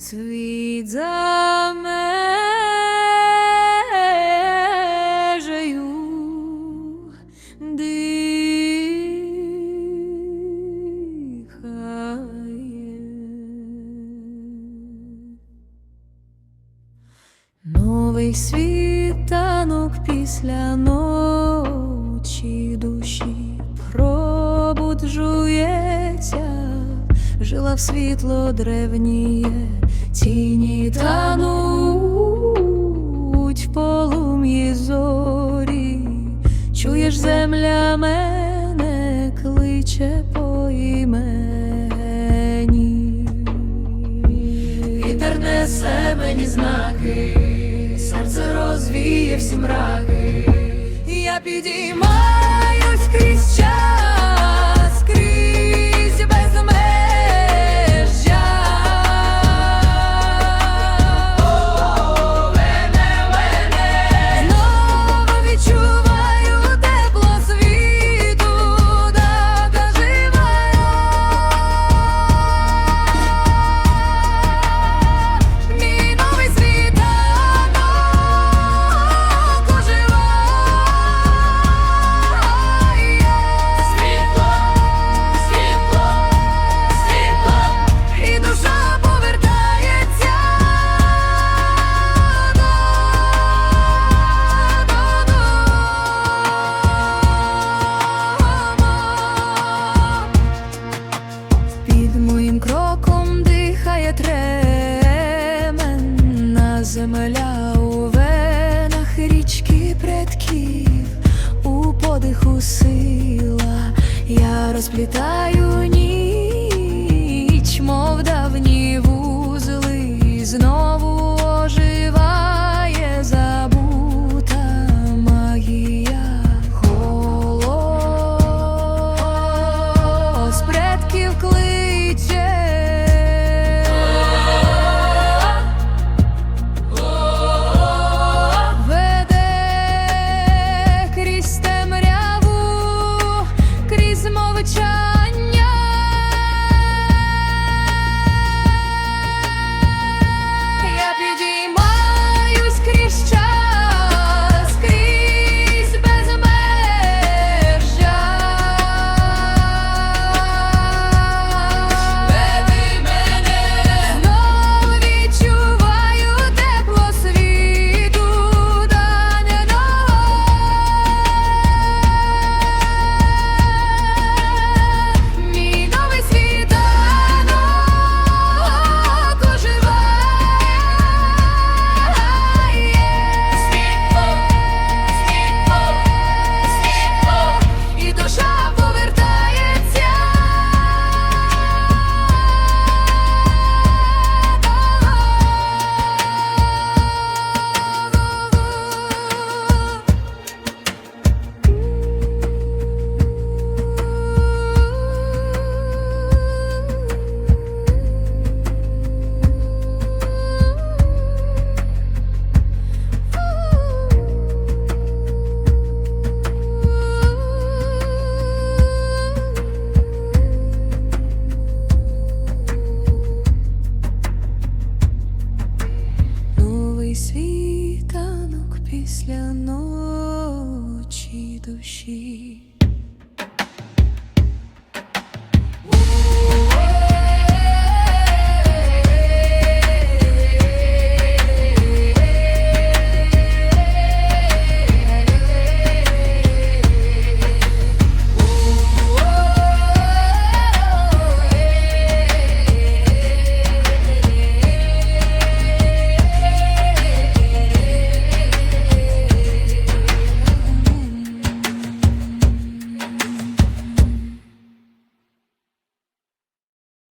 світ за. Новий світанок після ночі душі пробуджується, жила в світло древніє, тіні тануть в полум'ї зорі, чуєш земля мене кличе по імені. Вітер несе мені знаки, серце розвіє всі мраки. Я підіймаюсь крізь час, річки предків, у подиху сила, я розплітаю ніж try free.